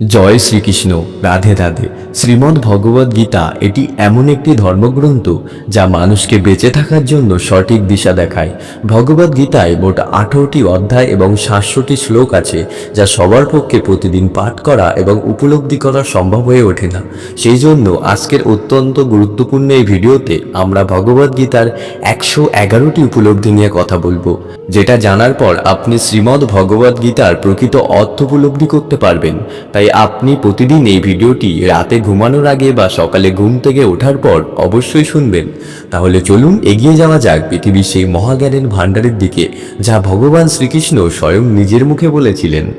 জয় শ্রীকৃষ্ণ, রাধে রাধে। শ্রীমদ্ ভগবদ গীতা এটি এমন একটি ধর্মগ্রন্থ যা মানুষকে বেঁচে থাকার জন্য সঠিক দিশা দেখায়। ভগবদ গীতায় মোট আঠারোটি অধ্যায় এবং সাতশোটি শ্লোক আছে যা সবার পক্ষে প্রতিদিন পাঠ করা এবং উপলব্ধি করা সম্ভব হয়ে ওঠে না। সেই জন্য আজকের অত্যন্ত গুরুত্বপূর্ণ এই ভিডিওতে আমরা ভগবদ গীতার একশো এগারোটি উপলব্ধি নিয়ে কথা বলব, যেটা জানার পর আপনি শ্রীমদ্ ভগবদ গীতার প্রকৃত অর্থ উপলব্ধি করতে পারবেন। তাই আপনি প্রতিদিন এই ভিডিওটি রাতে ঘুমানোর আগে বা সকালে ঘুম থেকে ওঠার পর অবশ্যই শুনবেন। তাহলে চলুন এগিয়ে যাওয়া যাক পৃথিবীর সেই মহাজ্ঞানের ভাণ্ডারের দিকে, যা ভগবান শ্রীকৃষ্ণ স্বয়ং নিজের মুখে বলেছিলেন।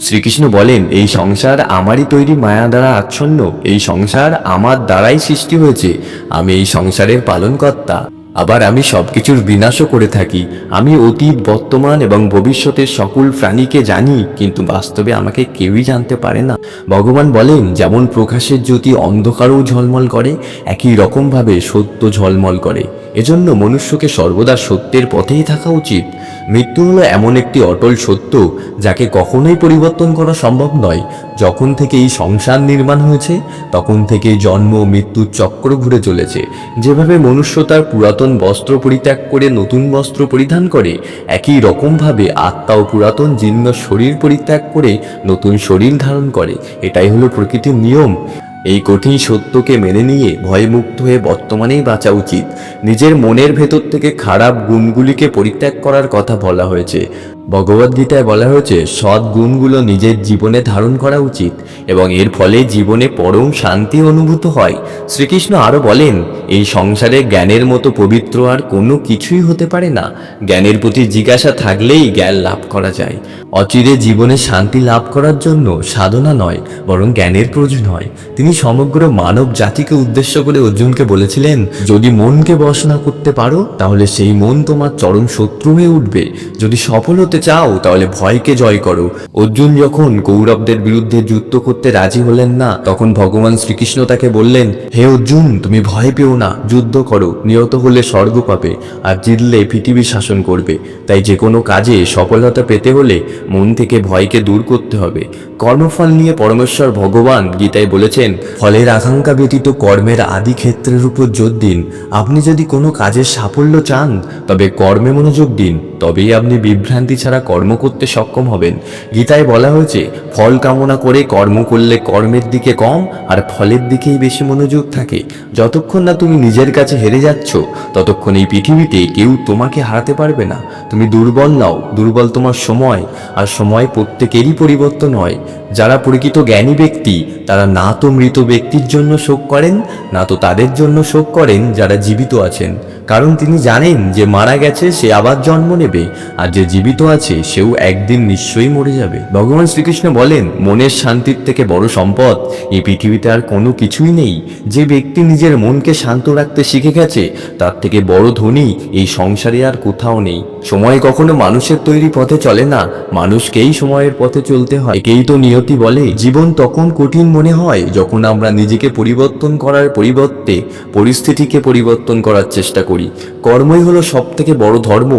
শ্রীকৃষ্ণ বলেন, এই সংসার আমারই তৈরি মায়া দ্বারা আচ্ছন্ন, এই সংসার আমার দ্বারাই সৃষ্টি হয়েছে। আমি এই সংসারের পালনকর্তা। আবার আমি সব কিছুর বিনাশও করে থাকি। আমি অতীত, বর্তমান এবং ভবিষ্যতের সকল প্রাণীকে জানি, কিন্তু বাস্তবে আমাকে কেউই জানতে পারে না। ভগবান বলেন, যেমন প্রকাশের জ্যোতি অন্ধকারও ঝলমল করে, একই রকমভাবে সত্য ঝলমল করে। এজন্য মনুষ্যকে সর্বদা সত্যের পথেই থাকা উচিত। মৃত্যু হলো এমন একটি অটল সত্য, যাকে কখনোই পরিবর্তন করা সম্ভব নয়। যখন থেকে এই সংসার নির্মাণ হয়েছে, তখন থেকে জন্ম মৃত্যুর চক্র ঘুরে চলেছে। যেভাবে মনুষ্য তার পুরাতন বস্ত্র পরিত্যাগ করে নতুন বস্ত্র পরিধান করে, একই রকমভাবে আত্মাও পুরাতন জীর্ণ শরীর পরিত্যাগ করে নতুন শরীর ধারণ করে। এটাই হলো প্রকৃতির নিয়ম। এই কঠিন সত্যকে মেনে নিয়ে ভয়মুক্ত হয়ে বর্তমানেই বাঁচা উচিত। নিজের মনের ভেতর থেকে খারাপ গুণগুলিকে পরিত্যাগ করার কথা বলা হয়েছে। ভগবদ্গীতায় বলা হয়েছে, সৎ গুণগুলো নিজের জীবনে ধারণ করা উচিত এবং এর ফলে জীবনে পরম শান্তি অনুভূত হয়। শ্রীকৃষ্ণ আরও বলেন, এই সংসারে জ্ঞানের মতো পবিত্র আর কোনো কিছুই হতে পারে না। জ্ঞানের প্রতি জিজ্ঞাসা থাকলেই জ্ঞান লাভ করা যায়। অচিরে জীবনে শান্তি লাভ করার জন্য সাধনা নয়, বরং জ্ঞানের প্রয়োজন হয়। তিনি সমগ্র মানব জাতিকে উদ্দেশ্য করে অর্জুনকে বলেছিলেন, যদি মনকে বসনা করতে পারো, তাহলে সেই মন তোমার চরম শত্রু হয়ে উঠবে। যদি সফল হতে চাও, তাহলে ভয়কে জয় করো। অর্জুন যখন কৌরবদের বিরুদ্ধে যুদ্ধ করতে রাজি হলেন না, তখন ভগবান শ্রীকৃষ্ণ তাকে বললেন, হে অর্জুন, তুমি ভয় পেও না, যুদ্ধ করো, নিহত হলে স্বর্গ পাবে আর জিতলে পৃথিবী শাসন করবে। তাই যে কোনো কাজে সফলতা পেতে হলে মন থেকে ভয়কে দূর করতে হবে। কর্মফল নিয়ে পরমেশ্বর ভগবান গীতায় বলেছেন, ফলের আকাঙ্ক্ষা ব্যতীত কর্মের আদি ক্ষেত্রের উপর জোর দিন। আপনি যদি কোনো কাজের সাফল্য চান, তবে কর্মে মনোযোগ দিন, তবেই আপনি বিভ্রান্তি ছাড়া কর্ম করতে সক্ষম হবেন। গীতায় বলা হয়েছে, ফল কামনা করে কর্ম করলে কর্মের দিকে কম আর ফলের দিকেই বেশি মনোযোগ থাকে। যতক্ষণ না তুমি নিজের কাছে হেরে যাচ্ছ, ততক্ষণ এই পৃথিবীতে কেউ তোমাকে হারাতে পারবে না। তুমি দুর্বল নাও, দুর্বল তোমার সময়, আর সময় প্রত্যেকেরই পরিবর্তন হয়। যারা প্রকৃত জ্ঞানী ব্যক্তি, তারা না তো মৃত ব্যক্তির জন্য শোক করেন, না তো তাদের জন্য শোক করেন যারা জীবিত আছেন। কারণ তিনি জানেন যে মারা গেছে, সে আবার জন্ম নেবে, আর যে জীবিত আছে, সেও একদিন নিশ্চয়ই মরে যাবে। ভগবান শ্রীকৃষ্ণ বলেন, মনের শান্তির থেকে বড় সম্পদ এই পৃথিবীতে আর কোনো কিছুই নেই। যে ব্যক্তি নিজের মনকে শান্ত রাখতে শিখে গেছে, তার থেকে বড় ধনী এই সংসারে আর কোথাও নেই। সময় কখনো মানুষের তৈরি পথে চলে না, মানুষকেই সময়ের পথে চলতে হয়। একেই তো নিয়তি বলে, জীবন তখন কঠিন মনে হয়, যখন আমরা নিজেকে পরিবর্তন করার পরিবর্তে পরিস্থিতিকে পরিবর্তন করার চেষ্টা করি। কর্মই হলো সব থেকে বড় ধর্ম।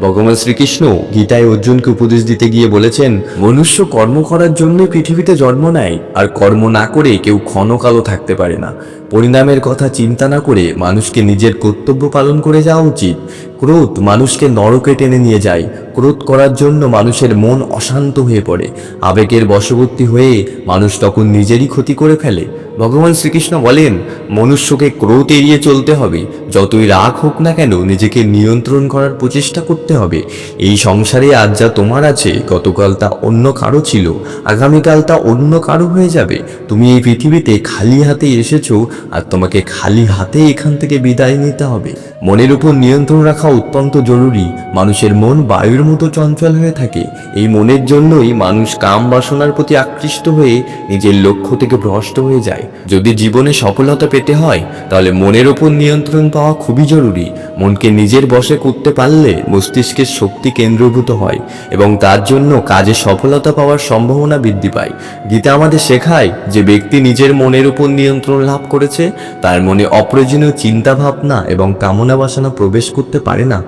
ভগবান শ্রীকৃষ্ণ গীতায় অর্জুনকে উপদেশ দিতে গিয়ে বলেছেন, মনুষ্য কর্ম করার জন্য পৃথিবীতে জন্ম নেয়, আর কর্ম না করে কেউ ক্ষণকালও থাকতে পারে না। পরিণামের কথা চিন্তা না করে মানুষকে নিজের কর্তব্য পালন করে যাওয়া উচিত। ক্রোধ মানুষকে নরকে টেনে নিয়ে যায়। ক্রোধ করার জন্য মানুষের মন অশান্ত হয়ে পড়ে। আবেগের বশবর্তী হয়ে মানুষ তখন নিজেরই ক্ষতি করে ফেলে। ভগবান শ্রীকৃষ্ণ বলেন, মনুষ্যকে ক্রোধ এড়িয়ে চলতে হবে, যতই রাগ হোক না কেন নিজেকে নিয়ন্ত্রণ করার প্রচেষ্টা করতে হবে। এই সংসারে আজ যা তোমার আছে, গতকাল তা অন্য কারও ছিল, আগামীকাল তা অন্য কারও হয়ে যাবে। তুমি এই পৃথিবীতে খালি হাতে এসেছ, আর তোমাকে খালি হাতে এখান থেকে বিদায় নিতে হবে। মনের উপর নিয়ন্ত্রণ রাখা অত্যন্ত জরুরি। মানুষের মন বায়ুর মতো চঞ্চল হয়ে থাকে। এই মনের জন্যই মানুষ কাম বাসনার প্রতি আকৃষ্ট হয়ে নিজের লক্ষ্য থেকে ভ্রষ্ট হয়ে যায়। যদি জীবনে সফলতা পেতে হয়, তাহলে মনের ওপর নিয়ন্ত্রণ পাওয়া খুবই জরুরি। মনকে নিজের বশে করতে পারলে মস্তিষ্কের শক্তি কেন্দ্রভূত হয় এবং তার জন্য কাজে সফলতা পাওয়ার সম্ভাবনা বৃদ্ধি পায়। গীতা আমাদের শেখায় যে ব্যক্তি নিজের মনের উপর নিয়ন্ত্রণ লাভ করেছে, তার মনে অপ্রয়োজনীয় চিন্তা ভাবনা এবং কামনা বাসনা প্রবেশ করতে পারে না।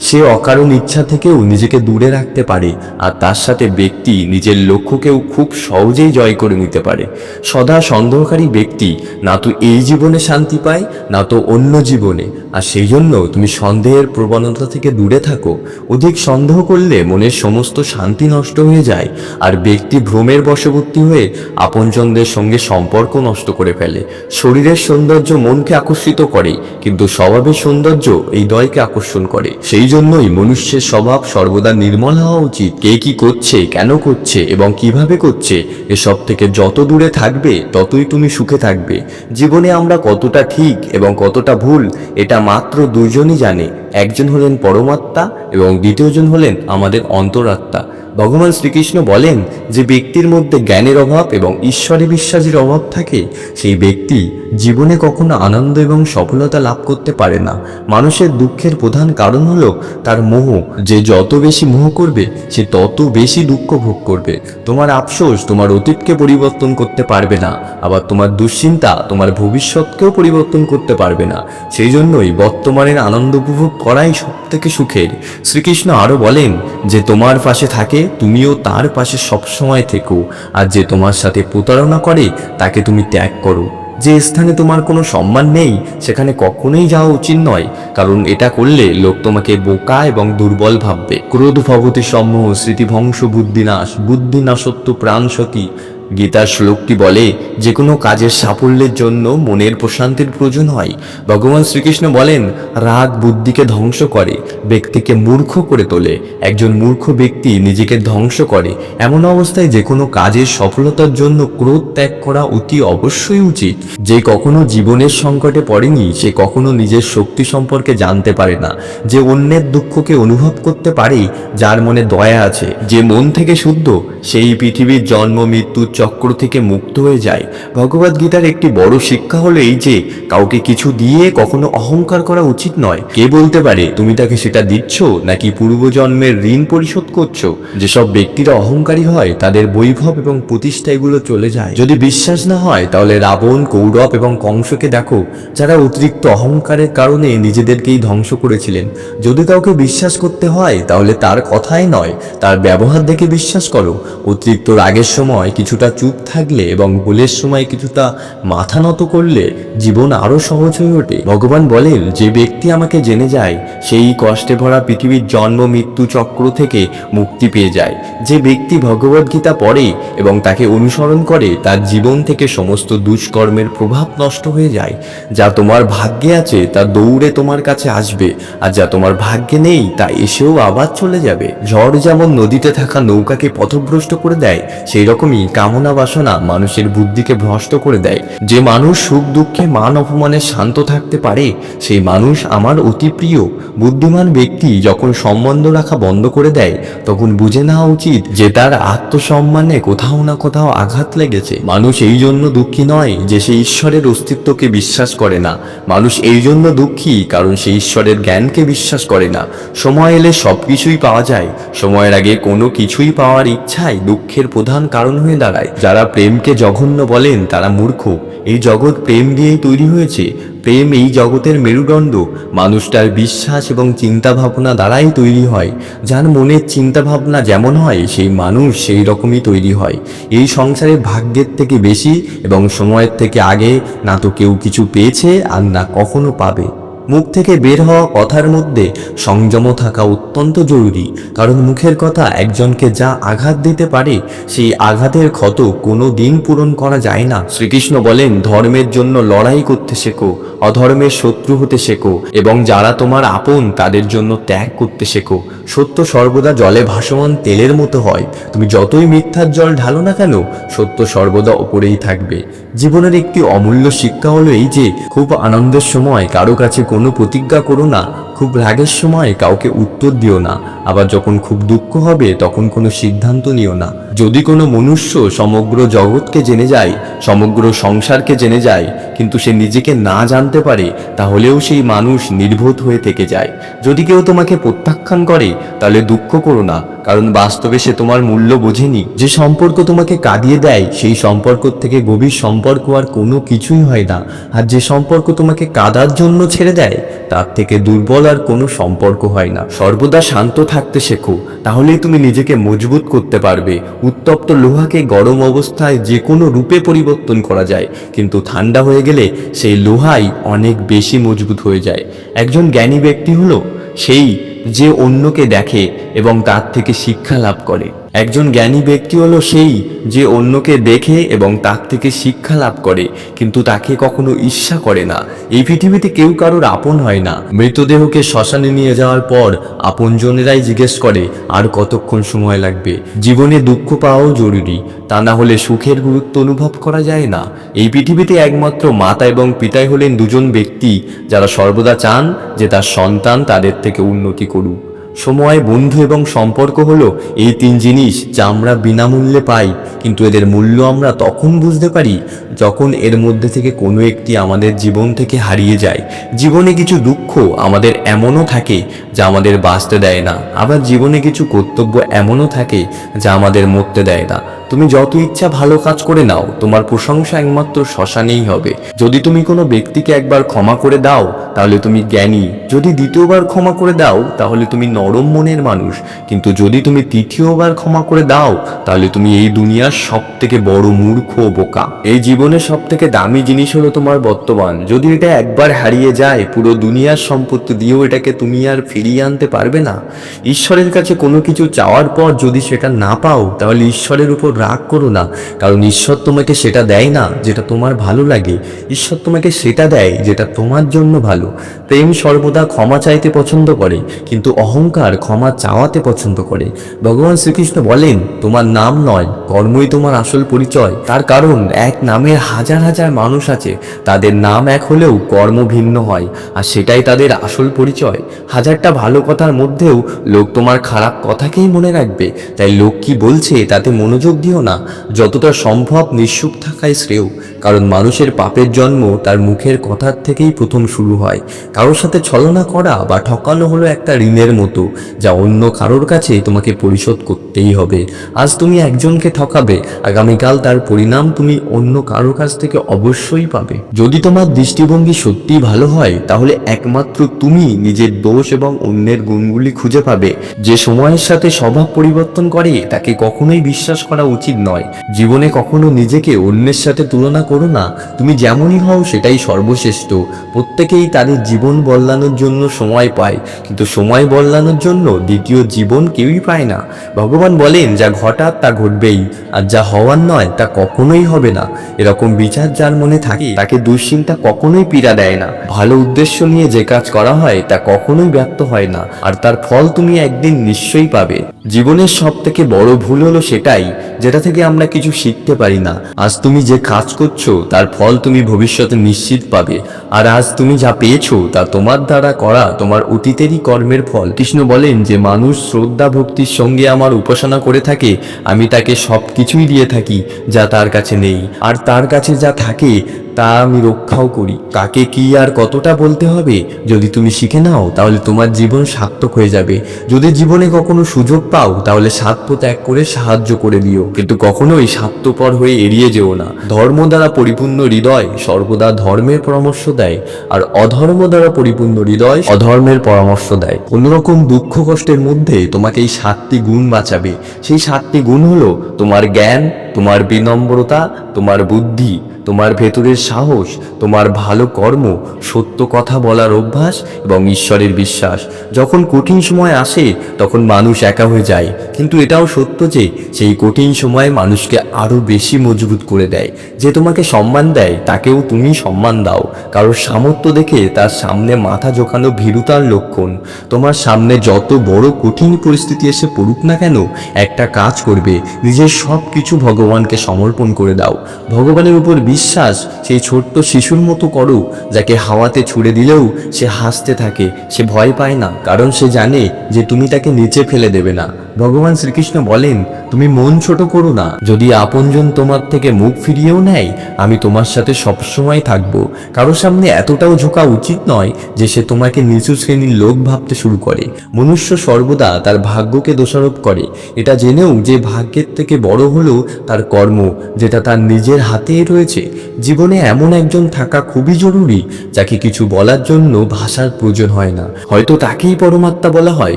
সে অকারণ ইচ্ছা থেকেও নিজেকে দূরে রাখতে পারে, আর তার সাথে ব্যক্তি নিজের লক্ষ্যকেও খুব সহজেই জয় করে নিতে পারে। সদা সন্দেহকারী ব্যক্তি, না তো এই জীবনে শান্তি পায়, না তো অন্য জীবনে। আর সেই জন্য তুমি সন্দেহের প্রবণতা থেকে দূরে থাকো। অধিক সন্দেহ করলে মনের সমস্ত শান্তি নষ্ট হয়ে যায়, আর ব্যক্তি ভ্রমের বশবর্তী হয়ে আপনজনদের সঙ্গে সম্পর্ক নষ্ট করে ফেলে। শরীরের সৌন্দর্য মনকে আকর্ষিত করে, কিন্তু স্বভাবের সৌন্দর্য এই দয়কে আকর্ষণ করে। সেই জন্যই মনুষ্যের স্বভাব সর্বদা নির্মল হওয়া উচিত। কে কি করছে, কেন করছে এবং কীভাবে করছে, এসব থেকে যত দূরে থাকবে, ততই তুমি সুখে থাকবে। জীবনে আমরা কতটা ঠিক এবং কতটা ভুল, এটা মাত্র দুজনই জানে। একজন হলেন পরমাত্মা এবং দ্বিতীয়জন হলেন আমাদের অন্তরাত্মা। ভগবান শ্রীকৃষ্ণ বলেন যে ব্যক্তির মধ্যে জ্ঞানের অভাব এবং ঈশ্বরে বিশ্বাসের অভাব থাকে, সেই ব্যক্তি জীবনে কখনো আনন্দ এবং সফলতা লাভ করতে পারে না। মানুষের দুঃখের প্রধান কারণ হলো তার মোহ। যে যত বেশি মোহ করবে, সে তত বেশি দুঃখ ভোগ করবে। তোমার আফসোস তোমার অতীতকে পরিবর্তন করতে পারবে না, আবার তোমার দুশ্চিন্তা তোমার ভবিষ্যৎকেও পরিবর্তন করতে পারবে না। সেই জন্যই বর্তমানের আনন্দ উপভোগ করাই সব থেকে সুখের। শ্রীকৃষ্ণ আরও বলেন যে তোমার পাশে থাকে তুমিও তার পাশে সবসময় থেকো, আর যে তোমার সাথে প্রতারণা করে, তাকে তুমি ত্যাগ করো। যে স্থানে তোমার কোনো সম্মান নেই, সেখানে কখনোই যাওয়া উচিত নয়, কারণ এটা করলে লোক তোমাকে বোকা এবং দুর্বল ভাববে। ক্রোধ ভবতী সম্মোহ স্মৃতিভংশ বুদ্ধিনাশ বুদ্ধিনাশত্ব প্রাণ সতী গীতার শ্লোকটি বলে, যে কোনো কাজের সাফল্যের জন্য মনের প্রশান্তির প্রয়োজন হয়। ভগবান শ্রীকৃষ্ণ বলেন, রাগ বুদ্ধিকে ধ্বংস করে, ব্যক্তিকে মূর্খ করে তোলে। একজন মূর্খ ব্যক্তি নিজেকে ধ্বংস করে। এমন অবস্থায় যে কোনো কাজের সফলতার জন্য ক্রোধ ত্যাগ করা অতি অবশ্যই উচিত। যে কখনো জীবনের সংকটে পড়েনি, সে কখনো নিজের শক্তি সম্পর্কে জানতে পারে না। যে অন্যের দুঃখকে অনুভব করতে পারে, যার মনে দয়া আছে। যে মন থেকে শুদ্ধ, সেই পৃথিবীর জন্ম মৃত্যুর চক্র থেকে মুক্ত হয়ে যায়। ভগবদ গীতার একটি বড় শিক্ষা হলো এই যে, কাউকে কিছু দিয়ে কখনো অহংকার করা উচিত নয়। কে বলতে পারে, তুমি তাকে সেটা দিচ্ছ, নাকি পূর্বজন্মের ঋণ পরিশোধ করছ? যেসব ব্যক্তিরা অহংকারী হয়, তাদের বৈভব এবং প্রতিষ্ঠা এগুলো চলে যায়। যদি বিশ্বাস না হয়, তাহলে রাবণ, কৌরব এবং কংসকে দেখো, যারা অতিরিক্ত অহংকারের কারণে নিজেদেরকেই ধ্বংস করেছিলেন। যদি কাউকে বিশ্বাস করতে হয়, তাহলে তার কথাই নয়, তার ব্যবহার দেখে বিশ্বাস করো। অতিরিক্ত রাগের সময় কিছুটা চুপ থাকলে এবং ভুলের সময় কিছুটা মাথা নত করলে জীবন আরও সহজ হয়ে ওঠে। ভগবান বলেন, যে ব্যক্তি আমাকে জেনে যায়, সেই কষ্টে ভরা পৃথিবীর জন্ম, মৃত্যু চক্র থেকে মুক্তি পেয়ে যায়। যে ব্যক্তি ভগবদ্গীতা পড়ে এবং তাকে অনুসরণ করে, তার জীবন থেকে সমস্ত দুষ্কর্মের প্রভাব নষ্ট হয়ে যায়। যা তোমার ভাগ্যে আছে, তা দৌড়ে তোমার কাছে আসবে। আর যা তোমার ভাগ্যে নেই, তা এসেও আবার চলে যাবে। ঝড় যেমন নদীতে থাকা নৌকাকে পথভ্রষ্ট করে দেয় সেই রকমই কামনা বাসনা মানুষের বুদ্ধিকে ভ্রষ্ট করে দেয়। যে মানুষ সুখ দুঃখে মান অপমানে শান্ত থাকতে পারে, সেই মানুষ আমার অতি প্রিয়। বুদ্ধিমান ব্যক্তি যখন সম্বন্ধ রাখা বন্ধ করে দেয়, তখন বুঝে নেওয়া উচিত যে তার আত্মসম্মানে কোথাও না কোথাও আঘাত লেগেছে। মানুষ এই জন্য দুঃখী নয় যে সে ঈশ্বরের অস্তিত্বকে বিশ্বাস করে না। মানুষ এই জন্য দুঃখী কারণ সে ঈশ্বরের জ্ঞানকে বিশ্বাস করে না। সময় এলে সব কিছুই পাওয়া যায়। সময়ের আগে কোনো কিছুই পাওয়ার ইচ্ছাই দুঃখের প্রধান কারণ হয়ে দাঁড়ায়। যারা প্রেমকে জঘন্য বলেন, তারা মূর্খ। এই জগৎ প্রেম দিয়েই তৈরি হয়েছে। প্রেম এই জগতের মেরুদণ্ড। মানুষটার বিশ্বাস এবং চিন্তা ভাবনা দ্বারাই তৈরি হয়। যার মনের চিন্তা ভাবনা যেমন হয়, সেই মানুষ সেই রকমই তৈরি হয়। এই সংসারে ভাগ্যের থেকে বেশি এবং সময়ের থেকে আগে না তো কেউ কিছু পেয়েছে আর না কখনো পাবে। মুখ থেকে বের হওয়া কথার মধ্যে সংযম থাকা অত্যন্ত জরুরি, কারণ মুখের কথা একজনকে যা আঘাত দিতে পারে, সেই আঘাতের ক্ষত কোনো দিন পূরণ করা যায় না। শ্রীকৃষ্ণ বলেন, ধর্মের জন্য লড়াই করতে শেখো, অধর্মের শত্রু হতে শেখো, এবং যারা তোমার আপন, তাদের জন্য ত্যাগ করতে শেখো। সত্য সর্বদা জলে ভাসমান তেলের মতো হয়। তুমি যতই মিথ্যার জল ঢালো না কেন, সত্য সর্বদা ওপরেই থাকবে। জীবনের একটি অমূল্য শিক্ষা হলো এই যে, খুব আনন্দের সময় কারও কাছে কোনো প্রতিজ্ঞা করো না। খুব রাগের সময় কাউকে উত্তর দিও না। আবার যখন খুব দুঃখ হবে, তখন কোনো সিদ্ধান্ত নিও না। যদি কোনো মনুষ্য সমগ্র জগৎকে জেনে যায়, সমগ্র সংসারকে জেনে যায়, কিন্তু সে নিজেকে না জানতে পারে, তাহলেও সেই মানুষ নির্বোধ হয়ে থেকে যায়। যদি কেউ তোমাকে প্রত্যাখ্যান করে, তাহলে দুঃখ করো না, কারণ বাস্তবে সে তোমার মূল্য বোঝেনি। যে সম্পর্ক তোমাকে কাঁদিয়ে দেয়, সেই সম্পর্ক থেকে গভীর সম্পর্ক আর কোনো কিছুই হয় না। আর যে সম্পর্ক তোমাকে কাদার জন্য ছেড়ে দেয়, তার থেকে দুর্বল আর কোনো সম্পর্ক হয় না। সর্বদা শান্ত থাকতে শেখো, তাহলেই তুমি নিজেকে মজবুত করতে পারবে। উত্তপ্ত লোহাকে গরম অবস্থায় যে কোনো রূপে পরিবর্তন করা যায়, কিন্তু ঠান্ডা হয়ে গেলে সেই লোহাই অনেক বেশি মজবুত হয়ে যায়। একজন জ্ঞানী ব্যক্তি হলো সেই যে অন্যকে দেখে এবং তার থেকে শিক্ষা লাভ করে। একজন জ্ঞানী ব্যক্তি হলো সেই যে অন্যকে দেখে এবং তার থেকে শিক্ষা লাভ করে, কিন্তু তাকে কখনো ঈর্ষা করে না। এই পৃথিবীতে কেউ কারোর আপন হয় না। মৃতদেহকে শ্মশানে নিয়ে যাওয়ার পর আপনজনেরাই জিজ্ঞেস করে, আর কতক্ষণ সময় লাগবে? জীবনে দুঃখ পাওয়াও জরুরি। তা না হলে সুখের গুরুত্ব অনুভব করা যায় না। এই পৃথিবীতে একমাত্র মাতা এবং পিতাই হলেন দুজন ব্যক্তি, যারা সর্বদা চান যে তার সন্তান তাদের থেকে উন্নতি করুক। সময়, বন্ধু এবং সম্পর্ক হলো এই তিন জিনিস যা আমরা বিনামূল্যে পাই। কিন্তু এদের মূল্য আমরা তখন বুঝতে পারি যখন এর মধ্যে থেকে কোনো একটি আমাদের জীবন থেকে হারিয়ে যায়। জীবনে কিছু দুঃখ আমাদের এমনও থাকে যা আমাদের বাঁচতে দেয় না। আবার জীবনে কিছু কর্তব্য এমনও থাকে যা আমাদের মরতে দেয় না। তুমি যত ইচ্ছা ভালো কাজ করে নাও, তোমার প্রশংসা একমাত্র শ্মশানেই হবে। যদি তুমি কোনো ব্যক্তিকে একবার ক্ষমা করে দাও তাহলে তুমি জ্ঞানী। যদি দ্বিতীয়বার ক্ষমা করে দাও, তাহলে তুমি নরম মনের মানুষ। কিন্তু যদি তুমি তৃতীয়বার ক্ষমা করে দাও, তাহলে তুমি এই দুনিয়ার সব থেকে বড় মূর্খ বোকা। এই জীবনের সব থেকে দামি জিনিস হলো তোমার বর্তমান। যদি এটা একবার হারিয়ে যায়, পুরো দুনিয়ার সম্পত্তি দিয়েও এটাকে তুমি আর ফিরিয়ে আনতে পারবে না। ঈশ্বরের কাছে কোনো কিছু চাওয়ার পর যদি সেটা না পাও, তাহলে ঈশ্বরের উপর রাগ করো না। কারণ ঈশ্বর তোমাকে সেটা দেয় না যেটা তোমার ভালো লাগে। ঈশ্বর তোমাকে সেটা দেয় যেটা তোমার জন্য ভালো। প্রেম সর্বদা ক্ষমা চাইতে পছন্দ করে, কিন্তু অহংকার ক্ষমা চাওয়াতে পছন্দ করে। ভগবান শ্রীকৃষ্ণ বলেন, তোমার নাম নয়, কর্মই তোমার আসল পরিচয়। তার কারণ, এক নামের হাজার হাজার মানুষ আছে। তাদের নাম এক হলেও কর্ম ভিন্ন হয়, আর সেটাই তাদের আসল পরিচয়। হাজারটা ভালো কথার মধ্যেও লোক তোমার খারাপ কথাকেই মনে রাখবে। তাই লোক কি বলছে, তাতে মনোযোগ দিও না। যতটা সম্ভব নিঃসুপ থাকাই শ্রেয়, কারণ মানুষের পাপের জন্ম তার মুখের কথার থেকেই প্রথম শুরু হয়। কারোর সাথে ছলনা করা বা ঠকানো হলো একটা ঋণের মতো, যা অন্য কারোর কাছে তোমাকে পরিশোধ করতেই হবে। আজ তুমি একজনকে ঠকাবে, আগামীকাল তার পরিণাম তুমি অন্য কারোর কাছ থেকে অবশ্যই পাবে। যদি তোমার দৃষ্টিভঙ্গি সত্যিই ভালো হয়, তাহলে একমাত্র তুমি নিজের দোষ এবং অন্যের গুণগুলি খুঁজে পাবে। যে সময়ের সাথে স্বভাব পরিবর্তন করে, তাকে কখনোই বিশ্বাস করা উচিত নয়। জীবনে কখনো নিজেকে অন্যের সাথে তুলনা করো না। তুমি যেমনই হও, সেটাই সর্বশ্রেষ্ঠ। প্রত্যেকেই তাদের জীবন বদলানোর জন্য সময় পায়, কিন্তু সময় বদলানোর জন্য দ্বিতীয় জীবন কেউই পায় না। ভগবান বলেন, যা ঘটার তা ঘটবেই, আর যা হওয়ার নয় তা কখনোই হবে না। এরকম বিচার যার মনে থাকে, তাকে দুশ্চিন্তা কখনোই পীড়া দেয় না। ভালো উদ্দেশ্য নিয়ে যে কাজ করা হয়, তা কখনোই ব্যর্থ হয় না, আর তার ফল তুমি একদিন নিশ্চয়ই পাবে। জীবনের সব থেকে বড় ভুল হলো সেটাই, যেটা থেকে আমরা কিছু শিখতে পারি না। আজ তুমি যে কাজ করছ, তার ফল তুমি ভবিষ্যতে নিশ্চিত পাবে। আর আজ তুমি যা পেয়েছ, তা তোমার দ্বারা করা তোমার অতীতেরই কর্মের ফল। কৃষ্ণ বলেন যে, মানুষ শ্রদ্ধা ভক্তির সঙ্গে আমার উপাসনা করে থাকে, আমি তাকে সব কিছুই দিয়ে থাকি, যা তার কাছে নেই। আর তার কাছে যা থাকে তা আমি রক্ষাও করি। কাকে কি আর কতটা বলতে হবে? যদি তুমি শিখে নাও, তাহলে তোমার জীবন সার্থক হয়ে যাবে। যদি জীবনে কখনো সুযোগ পাও, তাহলে স্বার্থ ত্যাগ করে সাহায্য করে দিও। কিন্তু কখনোই স্বার্থপর হয়ে এড়িয়ে যেও না। ধর্ম দ্বারা পরিপূর্ণ হৃদয় সর্বদা ধর্মের পরামর্শ দেয়, আর অধর্ম দ্বারা পরিপূর্ণ হৃদয় অধর্মের পরামর্শ দেয়। অন্যরকম দুঃখ কষ্টের মধ্যে তোমাকে এই সাতটি গুণ বাঁচাবে। সেই সাতটি গুণ হলো তোমার জ্ঞান, তোমার বিনম্রতা, তোমার বুদ্ধি তোমার ভেতরের সাহস, তোমার ভালো কর্ম, সত্য কথা বলার অভ্যাস এবং ঈশ্বরের বিশ্বাস। যখন কঠিন সময় আসে, তখন মানুষ একা হয়ে যায়। কিন্তু এটাও সত্য যে, সেই কঠিন সময় মানুষকে আরও বেশি মজবুত করে দেয়। যে তোমাকে সম্মান দেয়, তাকেও তুমি সম্মান দাও। কারোর সামর্থ্য দেখে তার সামনে মাথা ঝোঁকানো ভীরুতার লক্ষণ। তোমার সামনে যত বড় কঠিন পরিস্থিতি এসে পড়ুক না কেন, একটা কাজ করবে। নিজের সব কিছু ভগবানকে সমর্পণ করে দাও। ভগবানের উপর নিঃশ্বাস সেই ছোট্ট শিশুর মতো করো যাকে হাওয়াতে ছুড়ে দিলেও সে হাসতে থাকে, সে ভয় পায় না, কারণ সে জানে যে তুমি তাকে নিচে ফেলে দেবে না। ভগবান শ্রীকৃষ্ণ বলেন, তুমি মন ছোট করো না। যদি আপনজন তোমার থেকে মুখ ফিরিয়েও নেয়, আমি তোমার সাথে সবসময় থাকব। কারও সামনে এতটাও ঝোঁকা উচিত নয় যে সে তোমাকে নিচু শ্রেণির লোক ভাবতে শুরু করে। মনুষ্য সর্বদা তার ভাগ্যকে দোষারোপ করে। এটা জেনেও যে ভাগ্যের থেকে বড় হলো তার কর্ম, যেটা তার নিজের হাতেই রয়েছে জীবনে এমন একজন থাকা খুবই জরুরি, যাকে কিছু বলার জন্য ভাষার প্রয়োজন হয় না। হয়তো তাকেই পরমাত্মা বলা হয়।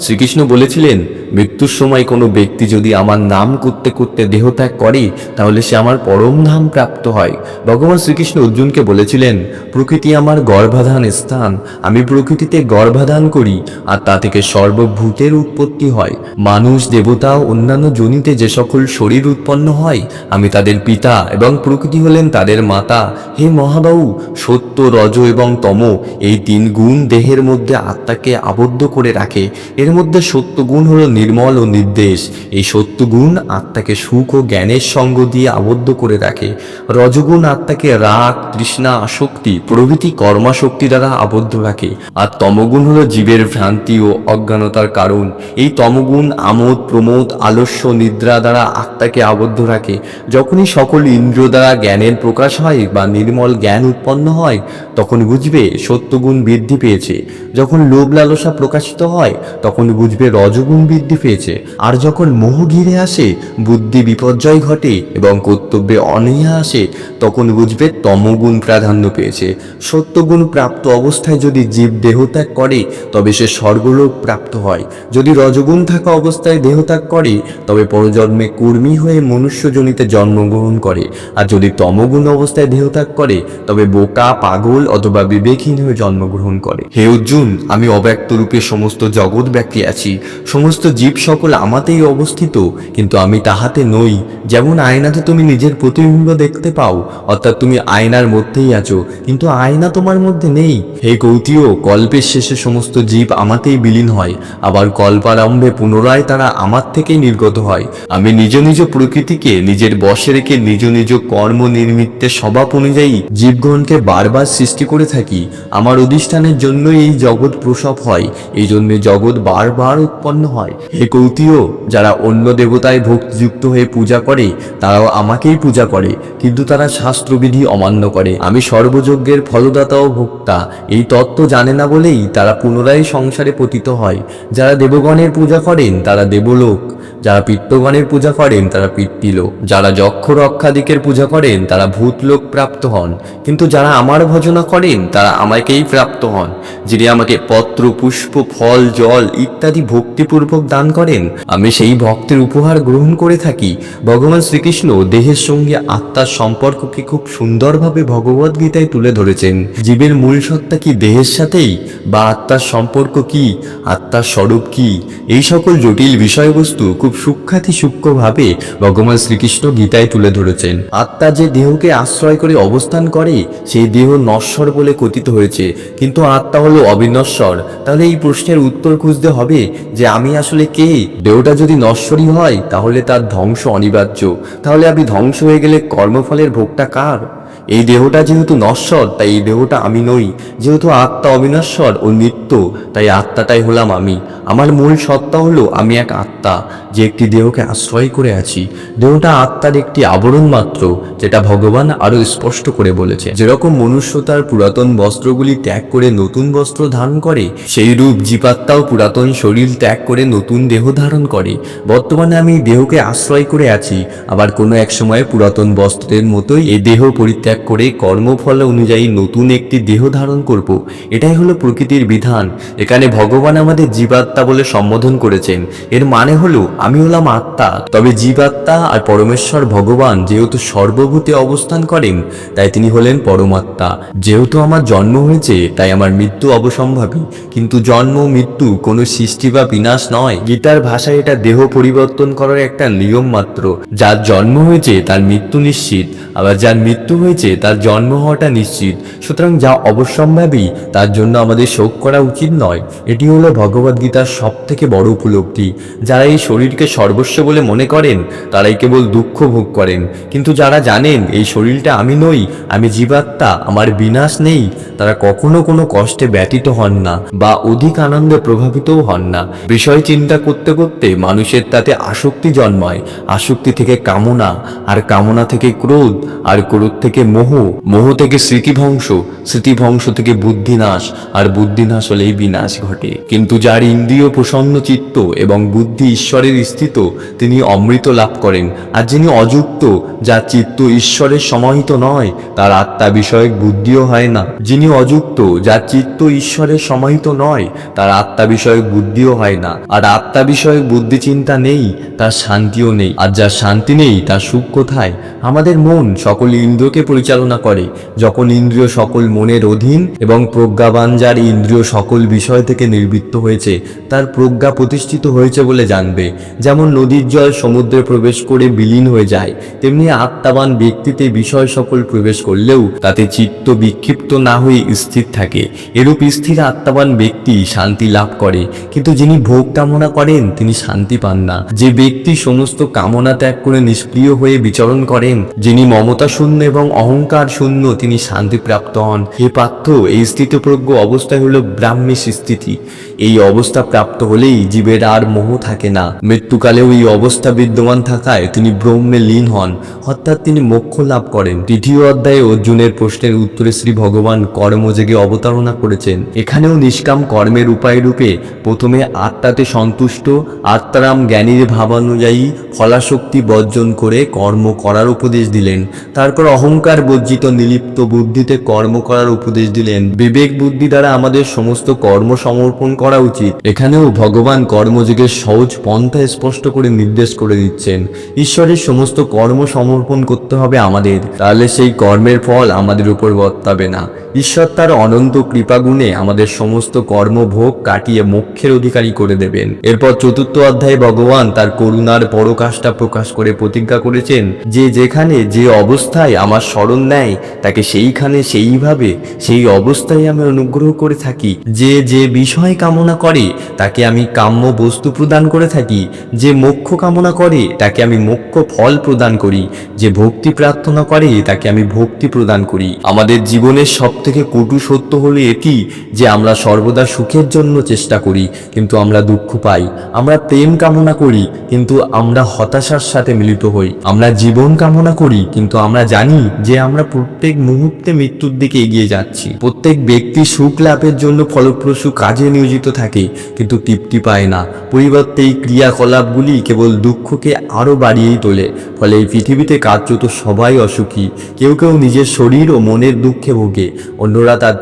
শ্রীকৃষ্ণ বলেছিলেন, মৃত্যুর সময় কোনো ব্যক্তি যদি আমার নাম করতে করতে দেহত্যাগ করে, তাহলে সে আমার পরম ধাম প্রাপ্ত হয়। ভগবান শ্রীকৃষ্ণ অর্জুনকে বলেছিলেন, প্রকৃতি আমার গর্ভাধান স্থান, আমি প্রকৃতিতে গর্ভাধান করি, আর তা থেকে সর্বভূতের উৎপত্তি হয়। মানুষ, দেবতা অন্যান্য জনিতে যে সকল শরীর উৎপন্ন হয়, আমি তাদের পিতা এবং প্রকৃতি হলেন তাদের মাতা, হে মহাবাহু, সত্য, রজ এবং তম, এই তিন গুণ দেহের মধ্যে আত্মাকে আবদ্ধ করে রাখে। এর মধ্যে সত্য গুণ হলো নির্মল ও নির্দেশ। এই সত্য গুণ আত্মাকে সুখ ও জ্ঞানের সঙ্গ দিয়ে আবদ্ধ করে রাখে। রজগুণ আত্মাকে রাগ, তৃষ্ণা, আসক্তি, প্রভৃতি কর্মাশক্তি দ্বারা আবদ্ধ রাখে। আর তমগুণ হলো জীবের ভ্রান্তি ও অজ্ঞানতার কারণ। এই তমগুণ আমোদ, প্রমোদ, আলস্য, নিদ্রা দ্বারা আত্মাকে আবদ্ধ রাখে। যখনই সকল ইন্দ্র দ্বারা জ্ঞানের প্রকাশ হয় বা নির্মল জ্ঞান উৎপন্ন হয়, তখন বুঝবে সত্যগুণ বৃদ্ধি পেয়েছে। যখন লোভ লালসা প্রকাশিত হয়, তখন বুঝবে রজগুণ বৃদ্ধি পেয়েছে। আর যখন মোহ ঘিরে আসে, বুদ্ধি বিপর্যয় ঘটে এবং কর্তব্যে অনীহা আসে, তখন বুঝবে তমগুণ প্রাধান্য পেয়েছে। সত্যগুণ প্রাপ্ত অবস্থায় যদি জীব দেহত্যাগ করে, তবে সে স্বর্গলোক প্রাপ্ত হয়। যদি রজগুণ থাকা অবস্থায় দেহত্যাগ করে, তবে পরজন্মে কর্মী হয়ে মনুষ্যজনিতে জন্মগ্রহণ করে। আর যদি তমগুণ অবস্থায় দেহত্যাগ করে, তবে বোকা, পাগল অথবা বিবেকহীন হয়ে জন্মগ্রহণ করে। হে অর্জুন, আমি অব্যক্ত রূপে সমস্ত জগৎ ব্যক্তি আছি। সমস্ত জীব সকল আমাতেই অবস্থিত, কিন্তু আমি তাহাতে নই। যেমন আয়নাতে তুমি নিজের প্রতিবিম্ব দেখতে পাও, অর্থাৎ তুমি আয়নার মধ্যেই আছো, কিন্তু আয়না তোমার মধ্যে নেই। হে কৌতীয় কল্পের শেষে সমস্ত জীব আমাতেই বিলীন হয়, আবার কল্পারম্ভে পুনরায় তারা আমার থেকেই নির্গত হয়। আমি নিজ নিজ প্রকৃতিকে, নিজের বশে রেখে নিজ নিজ কর্ম নির্মিত্তের স্বভাব অনুযায়ী জীবগণকে বারবার সৃষ্টি করে থাকি। আমার অধিষ্ঠানের জন্য এই জগৎ প্রসব হয় এই জন্য জগৎ বারবার উৎপন্ন হয়। হে কৌতীয় যারা অন্য দেবতায় ভক্তিযুক্ত হয়ে পূজা করে, তারাও আমাকেই পূজা করে, কিন্তু তারা শাস্ত্রবিধি অমান্য করে। আমি সর্বযজ্ঞের ফলদাতা ও ভোক্তা, এই তত্ত্ব জানে না বলেই তারা পুনরায় সংসারে পতিত হয়। যারা দেবগণের পূজা করেন, তারা দেবলোক। যারা পিত্তগণের পূজা করেন, তারা পিতৃলোক যারা যক্ষ রক্ষাদিকের পূজা করেন, তারা ভূতলোক প্রাপ্ত হন। কিন্তু যারা আমার ভজনা করেন, তারা আমাকেই প্রাপ্ত হন। যিনি আমাকে পত্র, পুষ্প, ফল, জল ইত্যাদি ভক্তিপূর্বক দান করেন, আমি সেই ভক্তের উপহার গ্রহণ করে থাকি। ভগবান শ্রীকৃষ্ণ দেহের সঙ্গে আত্মার সম্পর্ককে খুব সুন্দরভাবে ভগবদ গীতায় তুলে ধরেছেন। জীবের মূল সত্তা কি দেহের সাথেই? বা আত্মার সম্পর্ক কি? আত্মার স্বরূপ কি? এই সকল জটিল বিষয়বস্তু খুব সূক্ষাতি সূক্ষ্মভাবে ভগবান শ্রীকৃষ্ণ গীতায় তুলে ধরেছেন। আত্মা যে দেহকে আশ্রয় করে অবস্থান করে, সেই দেহ নশ্বর বলে কথিত হয়েছে। কিন্তু আত্মা হলো অবিনশ্বর। তাহলে এই প্রশ্নের উত্তর খুঁজতে হবে যে আমি আসলে কে? দেহটা যদি নশ্বরই হয়, তাহলে তার ধ্বংস অনিবার্য। তাহলে আমি ধ্বংস হয়ে গেলে কর্মফলের ভোগটা কার? এই দেহটা যেহেতু নশ্বর, তাই এই দেহটা আমি নই। যেহেতু আত্মা অবিনশ্বর ও নিত্য, তাই আত্মাটাই হলাম আমি। আমার মূল সত্তা হলো আমি এক আত্মা, যে একটি দেহকে আশ্রয় করে আছি। দেহটা আত্মার একটি আবরণ মাত্র, যেটা ভগবান আরও স্পষ্ট করে বলেছে। যেরকম মনুষ্য তার পুরাতন বস্ত্রগুলি ত্যাগ করে নতুন বস্ত্র ধারণ করে, সেই রূপ জীবাত্মাও পুরাতন শরীর ত্যাগ করে নতুন দেহ ধারণ করে। বর্তমানে আমি দেহকে আশ্রয় করে আছি, আবার কোনো এক সময় পুরাতন বস্ত্রের মতোই এই দেহ পরিত্যাগ করে কর্মফল অনুযায়ী নতুন একটি দেহ ধারণ করব, এটাই হলো প্রকৃতির বিধান। এখানে ভগবান আমাদের জীবাত্মা বলে সম্বোধন করেছেন। এর মানে হলো, আমি হলাম আত্মা, তবে জীবাত্মা আর পরমেশ্বর ভগবান যেহেতু সর্বভূতে অবস্থান করেন, তাই তিনি হলেন পরমাত্মা। যেহেতু আমার জন্ম হয়েছে, তাই আমার মৃত্যু অবসম্ভাবী। কিন্তু জন্ম, মৃত্যু কোনো সৃষ্টি বা বিনাশ নয়। গীতার ভাষায় এটা দেহ পরিবর্তন করার একটা নিয়ম মাত্র। যার জন্ম হয়েছে, তার মৃত্যু নিশ্চিত। আবার যার মৃত্যু হয়েছে হয়েছে, তার জন্ম হওয়াটা নিশ্চিত। সুতরাং যা অবশ্যম্ভাবী, তার জন্য আমাদের শোক করা উচিত নয়। এটি হলো ভগবদ্গীতার সব থেকে বড় উপলব্ধি। যারা এই শরীরকে সর্বস্ব বলে মনে করেন, তারাই কেবল দুঃখ ভোগ করেন। কিন্তু যারা জানেন, এই শরীরটা আমি নই, আমি জীবাত্মা, আমার বিনাশ নেই, তারা কখনো কোনো কষ্টে ব্যতীত হন না, বা অধিক আনন্দে প্রভাবিতও হন না। বিষয় চিন্তা করতে করতে মানুষের তাতে আসক্তি জন্মায়। আসক্তি থেকে কামনা, আর কামনা থেকে ক্রোধ, আর ক্রোধ থেকে মোহ মোহ থেকে স্মৃতিভংশ স্মৃতিভংশ থেকে বুদ্ধিনাশ, আর বুদ্ধিনাশ হলেই বিনাশ ঘটে। কিন্তু যার ইন্দ্রিয় প্রসন্ন চিত্ত এবং বুদ্ধি ঈশ্বরের স্থিত, তিনি অমৃত লাভ করেন। আর যিনি অযুক্ত, যার চিত্ত ঈশ্বরের সমাহিত নয়, তার আত্মা বিষয়ক বুদ্ধিও হয় না। যিনি অযুক্ত, যার চিত্ত ঈশ্বরের সমাহিত নয়, তার আত্মা বিষয়ক বুদ্ধিও হয় না। আর আত্মা বিষয়ক বুদ্ধি চিন্তা নেই, তার শান্তিও নেই। আর যার শান্তি নেই, তার সুখ কোথায়? আমাদের মন সকল ইন্দ্রিয়কে পরিচালনা করে, যখন ইন্দ্রিয় সকল মনের অধীন এবং প্রজ্ঞাবান যার ইন্দ্রিয় সকল বিষয় থেকে নির্বৃত্ত হয়েছে, তার প্রজ্ঞা প্রতিষ্ঠিত হয়েছে বলে জানবে। যেমন নদীর জল সমুদ্রে প্রবেশ করে বিলীন হয়ে যায়, তেমনি আত্মাবান ব্যক্তিতে বিষয় সকল প্রবেশ করলেও তাতে চিত্ত বিক্ষিপ্ত না হয়ে স্থির থাকে। এরূপ স্থির আত্মাবান ব্যক্তি শান্তি লাভ করে, কিন্তু যিনি ভোগ কামনা করেন, তিনি শান্তি পান না। যে ব্যক্তি সমস্ত কামনা ত্যাগ করে নিষ্ক্রিয় হয়ে বিচরণ করেন, যিনি মমতা শূন্য এবং অহংকার শূন্য তিনি শান্তিপ্রাপ্ত হন। হে পাত্র এই স্থিতপ্রজ্ঞ অবস্থায় হল ব্রাহ্মী স্থিতি এই অবস্থা প্রাপ্ত হলেই জীবের আর মোহ থাকে না। মৃত্যুকালেও এই অবস্থা বিদ্যমান থাকায় তিনি ব্রহ্মে লীন হন, অর্থাৎ তিনি মোক্ষ লাভ করেন। তৃতীয় অধ্যায়ে অর্জুনের প্রশ্নের উত্তরে শ্রী ভগবান কর্মযোগে অবতারণা করেছেন। এখানেও নিষ্কাম কর্মের উপায় রূপে প্রথমে আত্মাতে সন্তুষ্ট, আত্মারাম জ্ঞানীর ভাবানুযায়ী ফলাশক্তি বর্জন করে কর্ম করার উপদেশ দিলেন। তারপর অহংকার বর্জিত নিলিপ্ত বুদ্ধিতে কর্ম করার উপদেশ দিলেন। বিবেক বুদ্ধি দ্বারা আমাদের সমস্ত কর্ম সমর্পণ করা উচিত। এখানেও ভগবান কর্মযোগের সহজ পন্থা স্পষ্ট করে নির্দেশ করে দিচ্ছেন, ঈশ্বরের সমস্ত কর্ম সমর্পণ করতে হবে আমাদের, তাহলে সেই কর্মের ফল আমাদের উপর বর্তাবে না। ঈশ্বর তার অনন্ত কৃপাগুণে আমাদের সমস্ত কর্মভোগ কাটিয়ে মোক্ষের অধিকারী করে দেবেন। এরপর চতুর্থ অধ্যায়ে ভগবান তার করুণার পরকাশটা প্রকাশ করে প্রতিজ্ঞা করেছেন যে যেখানে যে অবস্থায় আমার স্মরণ নেয়, তাকে সেইখানে সেইভাবে, সেই অবস্থায় আমি অনুগ্রহ করে থাকি। যে যে বিষয় কামনা করে, তাকে আমি কাম্য বস্তু প্রদান করে থাকি। যে মোক্ষ কামনা করে, তাকে আমি মোক্ষ ফল প্রদান করি। যে ভক্তি প্রার্থনা করে, তাকে আমি ভক্তি প্রদান করি। আমাদের জীবনের সব থেকে কটু সত্য হলো এটি যে আমরা সর্বদা সুখের জন্য চেষ্টা করি, কিন্তু আমরা দুঃখ পাই। আমরা প্রেম কামনা করি, কিন্তু আমরা হতাশার সাথে মিলিত হই। আমরা জীবন কামনা করি, কিন্তু আমরা জানি যে আমরা প্রত্যেক মুহূর্তে মৃত্যুর দিকে এগিয়ে যাচ্ছি। প্রত্যেক ব্যক্তি সুখ লাভের জন্য ফলপ্রসূ কাজে নিয়োজিত থাকে, কিন্তু তৃপ্তি পায় না। পরিবর্তে এই ক্রিয়াকলাপগুলি কেবল দুঃখকে আরও বাড়িয়েই তোলে, ফলে এই পৃথিবীতে কার্যত সবাই অসুখী। কেউ কেউ নিজের শরীর ও মনের দুঃখে ভোগে। অন্যরা তার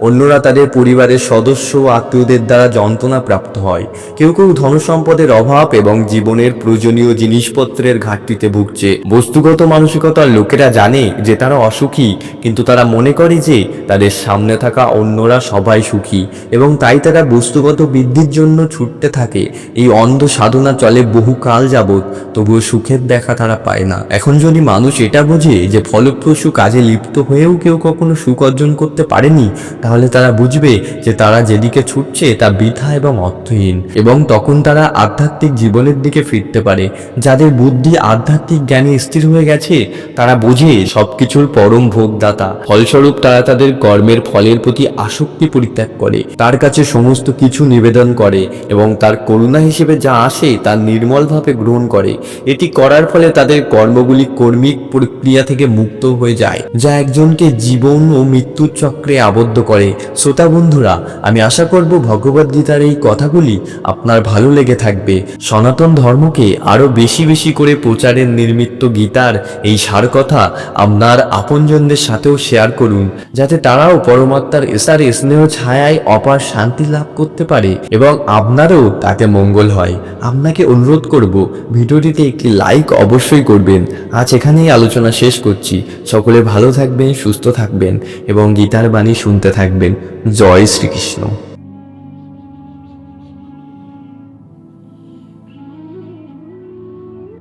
অন্যরা তাদের পরিবারের সদস্য ও আত্মীয়দের দ্বারা যন্ত্রণা প্রাপ্ত হয়। কেউ কেউ ধনসম্পদের অভাব এবং জীবনের প্রয়োজনীয় জিনিসপত্রের ঘাটতিতে ভুগছে। বস্তুগত মানসিকতার লোকেরা জানে যে তারা অসুখী, কিন্তু তারা মনে করে যে তাদের সামনে থাকা অন্যরা সবাই সুখী এবং তাই তারা বস্তুগত বৃদ্ধির জন্য ছুটতে থাকে। এই অন্ধ সাধনা চলে বহু কাল যাবৎ, তবুও সুখের দেখা তারা পায় না। এখন যদি মানুষ এটা বোঝে যে ফলপ্রসূ কাজে লিপ্ত হয়েও কেউ কখনো সুখ অর্জন করতে পারেনি তাহলে তারা বুঝবে যে তারা যেদিকে ছুটছে তা বৃথা এবং অর্থহীন। এবং তখন তারা আধ্যাত্মিক জীবনের দিকে ফিরতে পারে। যাদের বুদ্ধি আধ্যাত্মিক জ্ঞানে স্থির হয়ে গেছে, তারা বোঝে সবকিছুর পরম ভোগদাতা। ফলস্বরূপ তারা তাদের কর্মের ফলের প্রতি আসক্তি পরিত্যাগ করে। তার কাছে সমস্ত কিছু নিবেদন করে এবং তার করুণা হিসেবে যা আসে তা নির্মলভাবে গ্রহণ করে। এটি করার ফলে তাদের কর্মগুলি কর্মিক প্রক্রিয়া থেকে মুক্ত হয়ে যায়, যা একজনকে জীবন ও মৃত্যুর চক্রে আবদ্ধ করে। শ্রোতা বন্ধুরা, আমি আশা করব ভগবদ্গীতার এই কথাগুলি আপনার ভালো লেগে থাকবে। সনাতন ধর্মকে আরও বেশি বেশি করে প্রচারের নির্মিত গীতার এই সার কথা আপনার আপনজনদের সাথেও শেয়ার করুন, যাতে তারাও পরমাত্মার এসার স্নেহ ছায়ায় অপার শান্তি লাভ করতে পারে এবং আপনারও তাতে মঙ্গল হয়। আপনাকে অনুরোধ করব, ভিডিওটিতে একটি লাইক অবশ্যই করবেন। আজ এখানেই আলোচনা শেষ করছি। সকলে ভালো থাকবেন, সুস্থ থাকবেন এবং গীতার বাণী শুনতে থাকবেন। জয় শ্রীকৃষ্ণ।